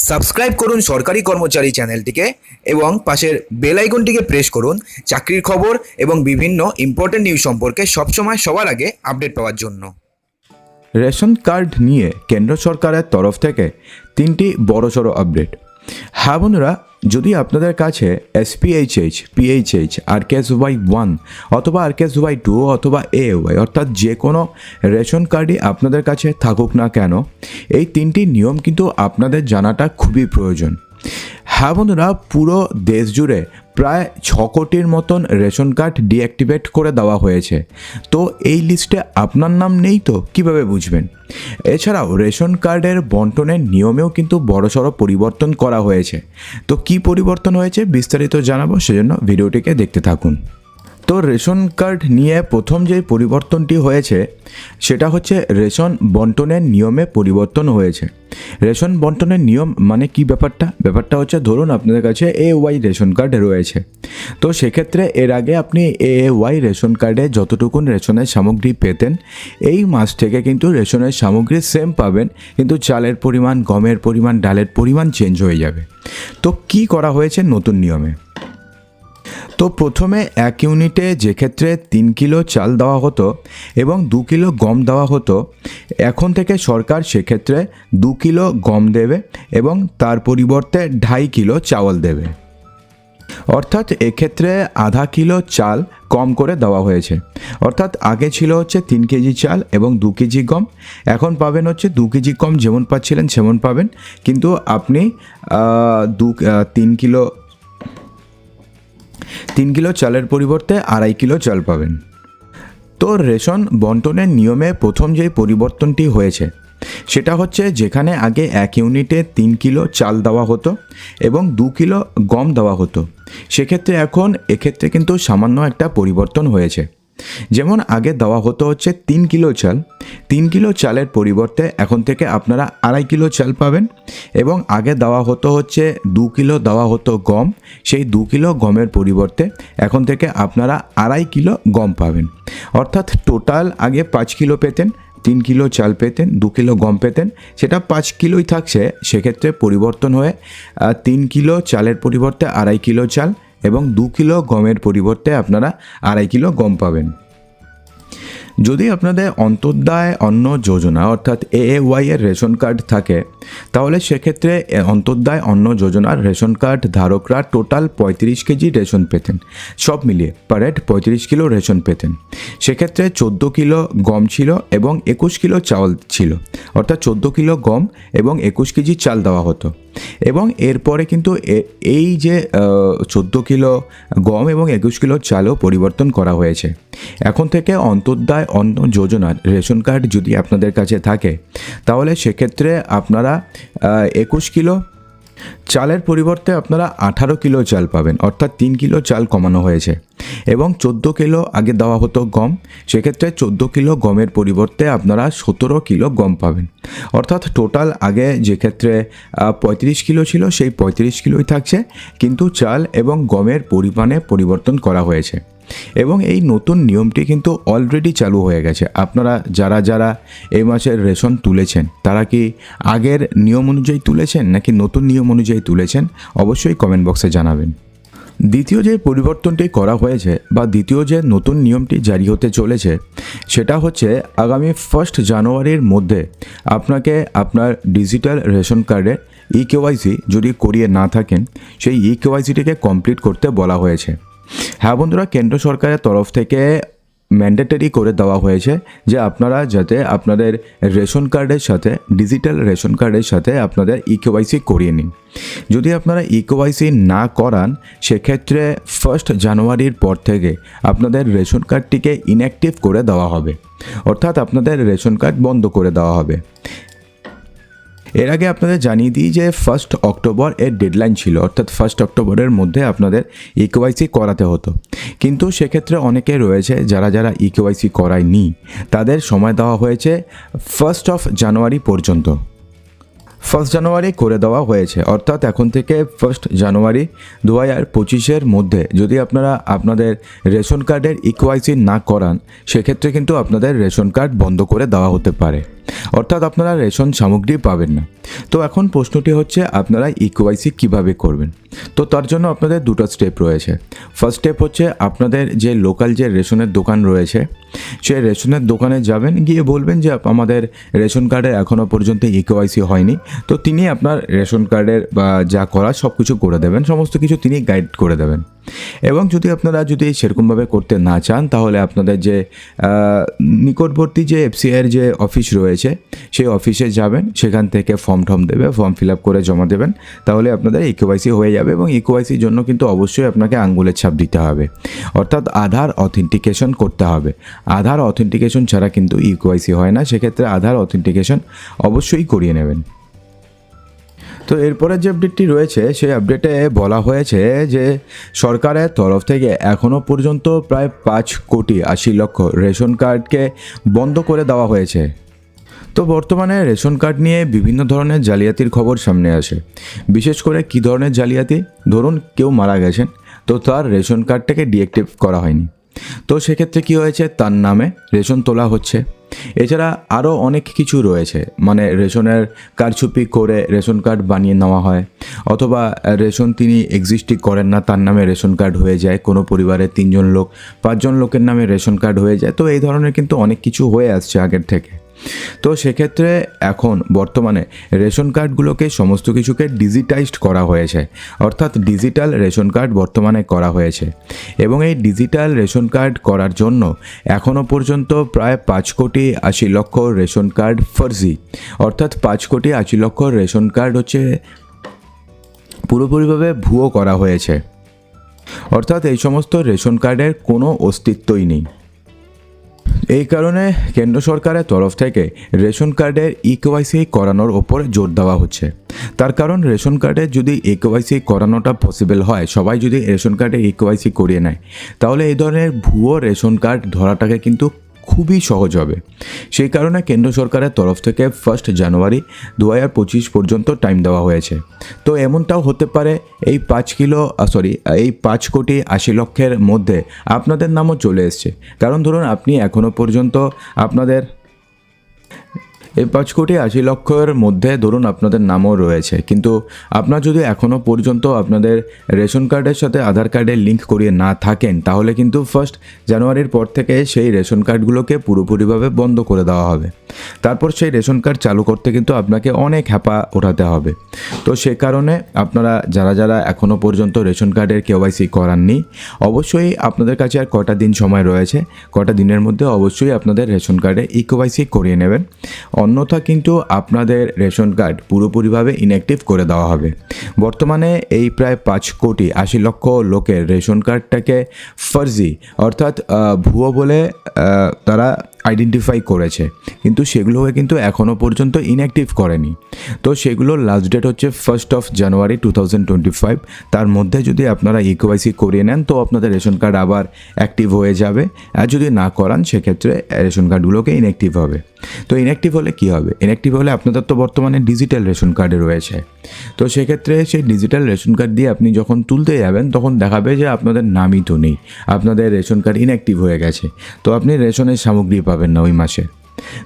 Subscribe করুন সরকারি কর্মচারী চ্যানেলটিকে এবং পাশের বেল আইকনটিকে প্রেস করুন চাকরির খবর এবং বিভিন্ন ইম্পর্টেন্ট নিউজ সম্পর্কে সবসময় সবার আগে আপডেট পাওয়ার জন্য। রেশন কার্ড নিয়ে কেন্দ্র সরকারের তরফ থেকে তিনটি বড়সড় আপডেট হ্যাঁ বন্ধুরা যদি আপনাদের কাছে এসপিএইচএইচ পিএইচএইচ আর কেস ওয়াই ওয়ান অথবা আর কেস ওয়াই টু অথবা এ ওয়াই অর্থাৎ যে কোনো রেশন কার্ডই আপনাদের কাছে থাকুক না কেন, এই তিনটি নিয়ম কিন্তু আপনাদের জানাটা খুবই প্রয়োজন। হ্যাঁ বন্ধুরা, পুরো দেশ জুড়ে প্রায় ছ কোটির মতন রেশন কার্ড ডিঅ্যাক্টিভেট করে দেওয়া হয়েছে। তো এই লিস্টে আপনার নাম নেই তো, কীভাবে বুঝবেন? এছাড়াও রেশন কার্ডের বন্টনের নিয়মেও কিন্তু বড়সড় পরিবর্তন করা হয়েছে। তো কি পরিবর্তন হয়েছে বিস্তারিত জানাব, সেজন্য ভিডিওটিকে দেখতে থাকুন। তো রেশন কার্ড নিয়ে প্রথম যে পরিবর্তনটি হয়েছে, সেটা হচ্ছে রেশন বন্টনের নিয়মে পরিবর্তন হয়েছে। রেশন বন্টনের নিয়ম মানে কি ব্যাপারটা? ব্যাপারটা হচ্ছে ধরুন আপনাদের কাছে এ ওয়াই রেশন কার্ড রয়েছে। তো সেক্ষেত্রে এর আগে আপনি এ ওয়াই রেশন কার্ডে যতটুকুন রেশনের সামগ্রী পেতেন, এই মাস থেকে কিন্তু রেশনের সামগ্রী সেম পাবেন, কিন্তু চালের পরিমাণ, গমের পরিমাণ, ডালের পরিমাণ চেঞ্জ হয়ে যাবে। তো কি করা হয়েছে নতুন নিয়মে? তো প্রথমে এক ইউনিটে যে ক্ষেত্রে তিন কিলো চাল দেওয়া হতো এবং দু কিলো গম দেওয়া হতো, এখন থেকে সরকার সেক্ষেত্রে দু কিলো গম দেবে এবং তার পরিবর্তে ঢাই কিলো চাওয়াল দেবে। অর্থাৎ এক্ষেত্রে আধা কিলো চাল কম করে দেওয়া হয়েছে। অর্থাৎ আগে ছিল হচ্ছে তিন কেজি চাল এবং দু কেজি গম, এখন পাবেন হচ্ছে দু কেজি কম যেমন পাচ্ছিলেন সেমন পাবেন। কিন্তু আপনি দু তিন কিলো তিন কিলো চালের পরিবর্তে আড়াই কিলো চাল পাবেন। তো রেশন বন্টনের নিয়মে প্রথম যে পরিবর্তনটি হয়েছে, সেটা হচ্ছে যেখানে আগে এক ইউনিটে তিন কিলো চাল দেওয়া হতো এবং দু কিলো গম দেওয়া হতো। সেক্ষেত্রে এখন, এক্ষেত্রে কিন্তু সামান্য একটা পরিবর্তন হয়েছে। যেমন আগে দেওয়া হতো হচ্ছে তিন কিলো চাল। তিন কিলো চালের পরিবর্তে এখন থেকে আপনারা আড়াই কিলো চাল পাবেন এবং আগে দেওয়া হতো হচ্ছে দু কিলো, দেওয়া হতো গম। সেই দু কিলো গমের পরিবর্তে এখন থেকে আপনারা আড়াই কিলো গম পাবেন। অর্থাৎ টোটাল আগে পাঁচ কিলো পেতেন, তিন কিলো চাল পেতেন, দু কিলো গম পেতেন, সেটা পাঁচ কিলোই থাকছে। সেক্ষেত্রে পরিবর্তন হয়ে তিন কিলো চালের পরিবর্তে আড়াই কিলো চাল এবং দু কিলো গমের পরিবর্তে আপনারা আড়াই কিলো গম পাবেন। যদি আপনাদের অন্তর্দায় অন্ন যোজনা, অর্থাৎ এ ওয়াই এর রেশন কার্ড থাকে, তাহলে সেক্ষেত্রে এ অন্তর্দায় অন্ন যোজনার রেশন কার্ড ধারকরা টোটাল পঁয়ত্রিশ কেজি রেশন পেতেন। সব মিলিয়ে পার হেড পঁয়ত্রিশ কিলো রেশন পেতেন। সেক্ষেত্রে চোদ্দ কিলো গম ছিল এবং একুশ কিলো চাউল ছিল, অর্থাৎ চোদ্দ কিলো গম এবং একুশ কেজি চাল দেওয়া হতো। এবং এরপরে কিন্তু এ- এই যে চোদ্দ কিলো গম এবং একুশ কিলো চালও পরিবর্তন করা হয়েছে। এখন থেকে অন্তর্দায় অন্ন যোজনার রেশন কার্ড যদি আপনাদের কাছে থাকে, তাহলে সেক্ষেত্রে আপনারা একুশ কিলো চালের পরিবর্তে আপনারা আঠারো কিলো চাল পাবেন, অর্থাৎ তিন কিলো চাল কমানো হয়েছে। এবং চোদ্দ কিলো আগে দেওয়া হতো গম, সেক্ষেত্রে চোদ্দ কিলো গমের পরিবর্তে আপনারা সতেরো কিলো গম পাবেন। অর্থাৎ টোটাল আগে যে ক্ষেত্রে পঁয়ত্রিশ কিলো ছিল, সেই পঁয়ত্রিশ কিলোই থাকছে। কিন্তু চাল এবং গমের পরিমাণে পরিবর্তন করা হয়েছে। এবং এই নতুন নিয়মটি কিন্তু অলরেডি চালু হয়ে গেছে। আপনারা যারা যারা এই মাসের রেশন তুলেছেন, তারা কি আগের নিয়ম অনুযায়ী তুলেছেন নাকি নতুন নিয়ম অনুযায়ী তুলেছেন, অবশ্যই কমেন্ট বক্সে জানাবেন। দ্বিতীয় যে পরিবর্তনটি করা হয়েছে বা দ্বিতীয় যে নতুন নিয়মটি জারি হতে চলেছে, সেটা হচ্ছে আগামী ফার্স্ট জানুয়ারির মধ্যে আপনাকে আপনার ডিজিটাল রেশন কার্ডে ই কেওয়াইসি যদি করিয়ে না থাকেন, সেই ই কেওয়াইসিটিকে কমপ্লিট করতে বলা হয়েছে। হ্যাঁ বন্ধুরা, কেন্দ্র সরকারের তরফ থেকে ম্যান্ডেটরি করে দেওয়া হয়েছে যে আপনারা যাতে আপনাদের রেশন কার্ডের সাথে ডিজিটাল রেশন কার্ডের সাথে আপনাদের ই কেওয়াইসি করিয়ে নিন। যদি আপনারা ই কেওয়াইসি না করান, সেক্ষেত্রে ফার্স্ট জানুয়ারির পর থেকে আপনাদের রেশন কার্ডটিকে ইনঅ্যাক্টিভ করে দেওয়া হবে। অর্থাৎ আপনাদের রেশন কার্ড বন্ধ করে দেওয়া হবে। এর আগে আপনাদের জানিয়ে দিই যে ফার্স্ট অক্টোবর এর ডেডলাইন ছিল, অর্থাৎ ফার্স্ট অক্টোবরের মধ্যে আপনাদের ইকেওয়াইসি করাতে হতো। কিন্তু সেক্ষেত্রে অনেকে রয়েছে যারা যারা ইকেওয়াইসি করায়নি, তাদের সময় দেওয়া হয়েছে ফার্স্ট অফ জানুয়ারি পর্যন্ত। ফার্স্ট জানুয়ারি করে দেওয়া হয়েছে। অর্থাৎ এখন থেকে ফার্স্ট জানুয়ারি দু হাজার পঁচিশের মধ্যে যদি আপনারা আপনাদের রেশন কার্ডের ইকোয়াইসি না করান, সেক্ষেত্রে কিন্তু আপনাদের রেশন কার্ড বন্ধ করে দেওয়া হতে পারে। অর্থাৎ আপনারা রেশন সামগ্রী পাবেন না। তো এখন প্রশ্নটি হচ্ছে, আপনারা ইকোয়াইসি কীভাবে করবেন? তো তার জন্য আপনাদের দুটো স্টেপ রয়েছে। ফার্স্ট স্টেপ হচ্ছে, আপনাদের যে লোকাল যে রেশনের দোকান রয়েছে, সে রেশনের দোকানে যাবেন, গিয়ে বলবেন যে, আমাদের রেশন কার্ডে এখনও পর্যন্ত ইকোয়াইসি হয়নি। তো তিনি আপনার রেশন কার্ডের বা যা করা সব কিছু করে দেবেন, সমস্ত কিছু তিনি গাইড করে দেবেন। এবং যদি আপনারা যদি সেরকমভাবে করতে না চান, তাহলে আপনাদের যে নিকটবর্তী যে এফসিআইয়ের যে অফিস রয়েছে, সেই অফিসে যাবেন, সেখান থেকে ফর্ম টর্ম দেবে ফর্ম ফিল আপ করে জমা দেবেন, তাহলে আপনাদের ইকোয়াইসি হয়ে যাবে এবং ইকোয়াইসির জন্য কিন্তু অবশ্যই আপনাকে আঙ্গুলের ছাপ দিতে হবে। অর্থাৎ আধার অথেন্টিকেশন করতে হবে। আধার অথেন্টিকেশন ছাড়া কিন্তু ইকেওয়াইসি হয় না, সেক্ষেত্রে আধার অথেন্টিকেশন অবশ্যই করিয়ে নেবেন। তো এরপরে যে আপডেটটি রয়েছে, সেই আপডেটে বলা হয়েছে যে সরকারের তরফ থেকে এখনও পর্যন্ত প্রায় পাঁচ কোটি আশি লক্ষ রেশন কার্ডকে বন্ধ করে দেওয়া হয়েছে। তো বর্তমানে রেশন কার্ড নিয়ে বিভিন্ন ধরনের জালিয়াতির খবর সামনে আসে। বিশেষ করে কী ধরনের জালিয়াতি? ধরুন কেউ মারা গেছেন, তো তার রেশন কার্ডটাকে ডিএক্টিভ করা হয়নি। তো সেক্ষেত্রে কি হয়েছে? তার নামে রেশন তোলা হচ্ছে। এছাড়া আরও অনেক কিছু রয়েছে। মানে রেশনের কারচুপি করে রেশন কার্ড বানিয়ে নেওয়া হয়। অথবা রেশন তিনি এক্সিস্টই করেন না, তার নামে রেশন কার্ড হয়ে যায়। কোনো পরিবারে তিনজন লোক, পাঁচজন লোকের নামে রেশন কার্ড হয়ে যায়। তো এই ধরনের কিন্তু অনেক কিছু হয়ে আসছে আগের থেকে। তো সেক্ষেত্রে এখন বর্তমানে রেশন কার্ডগুলোকে সমস্ত কিছুকে ডিজিটাইজড করা হয়েছে। অর্থাৎ ডিজিটাল রেশন কার্ড বর্তমানে করা হয়েছে। এবং এই ডিজিটাল রেশন কার্ড করার জন্য এখনও পর্যন্ত প্রায় পাঁচ কোটি আশি লক্ষ রেশন কার্ড ফর্জি। অর্থাৎ পাঁচ কোটি আশি লক্ষ রেশন কার্ড হচ্ছে পুরোপুরিভাবে ভুয়ো করা হয়েছে। অর্থাৎ এই সমস্ত রেশন কার্ডের কোনো অস্তিত্বই নেই। এই কারণে কেন্দ্র সরকারের তরফ থেকে রেশন কার্ডের ইকোয়াইসি করানোর ওপর জোর দেওয়া হচ্ছে। তার কারণ রেশন কার্ডে যদি ইকেওয়াইসি করানোটা পসিবল হয়, সবাই যদি রেশন কার্ডে ইকেওয়াইসি করিয়ে নেয়, তাহলে এই ধরনের ভুয়ো রেশন কার্ড ধরাটাকে কিন্তু খুবই সহজ হবে। সেই কারণে কেন্দ্র সরকারের তরফ থেকে ফার্স্ট জানুয়ারি দু হাজার পঁচিশ পর্যন্ত টাইম দেওয়া হয়েছে। তো এমনটাও হতে পারে এই পাঁচ কিলো সরি এই পাঁচ কোটি আশি লক্ষের মধ্যে আপনাদের নামও চলে এসছে। কারণ ধরুন, আপনি এখনও পর্যন্ত আপনাদের এই পাঁচ কোটি আশি লক্ষের মধ্যে ধরুন আপনাদের নামও রয়েছে। কিন্তু আপনার যদি এখনও পর্যন্ত আপনাদের রেশন কার্ডের সাথে আধার কার্ডের লিঙ্ক করিয়ে না থাকেন, তাহলে কিন্তু ফার্স্ট জানুয়ারির পর থেকে সেই রেশন কার্ডগুলোকে পুরোপুরিভাবে বন্ধ করে দেওয়া হবে। তারপর সেই রেশন কার্ড চালু করতে কিন্তু আপনাকে অনেক হ্যাপা ওঠাতে হবে। তো সে কারণে আপনারা যারা যারা এখনও পর্যন্ত রেশন কার্ডের কেওয়াইসি করাননি, অবশ্যই আপনাদের কাছে আর কটা দিন সময় রয়েছে, কটা দিনের মধ্যে অবশ্যই আপনাদের রেশন কার্ডে ই কেওয়াইসি করিয়ে নেবেন। অন্যথা কিন্তু আপনাদের রেশন কার্ড পুরোপুরিভাবে ইনঅ্যাক্টিভ করে দেওয়া হবে। বর্তমানে এই প্রায় পাঁচ কোটি আশি লক্ষ লোকের রেশন কার্ডটাকে ফার্জি অর্থাৎ ভুয়ো বলে তারা আইডেন্টিফাই করেছে। কিন্তু সেগুলোকে কিন্তু এখনও পর্যন্ত ইনঅ্যাক্টিভ করেনি। তো সেগুলোর লাস্ট ডেট হচ্ছে first of January two thousand twenty five তার মধ্যে যদি আপনারা ইকোয়াইসি করিয়ে নেন, তো আপনাদের রেশন কার্ড আবার অ্যাক্টিভ হয়ে যাবে। আর যদি না করান, সেক্ষেত্রে রেশন কার্ডগুলোকে ইনঅ্যাক্টিভ হবে। তো ইনঅ্যাক্টিভ হলে কী হবে? ইনঅ্যাক্টিভ হলে আপনাদের তো বর্তমানে ডিজিটাল রেশন কার্ডে রয়েছে। তো সেক্ষেত্রে সেই ডিজিটাল রেশন কার্ড দিয়ে আপনি যখন তুলতে যাবেন, তখন দেখাবে যে আপনাদের নামই তো নেই। আপনাদের রেশন কার্ড ইনঅ্যাক্টিভ হয়ে গেছে। তো আপনি রেশনের সামগ্রী পাবেন না ওই মাসে।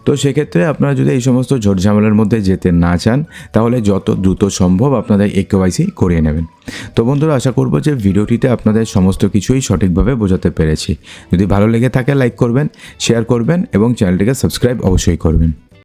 তো সেক্ষেত্রে আপনারা যদি এই সমস্ত ঝামেলার মধ্যে যেতে না চান, তাহলে যত দ্রুত সম্ভব আপনাদের এ কেওয়াইসি করিয়ে নেবেন। তো বন্ধুরা, আশা করব যে ভিডিওটিতে আপনাদের সমস্ত কিছুই সঠিকভাবে বোঝাতে পেরেছি। যদি ভালো লেগে থাকে, লাইক করবেন, শেয়ার করবেন এবং চ্যানেলটিকে সাবস্ক্রাইব অবশ্যই করবেন।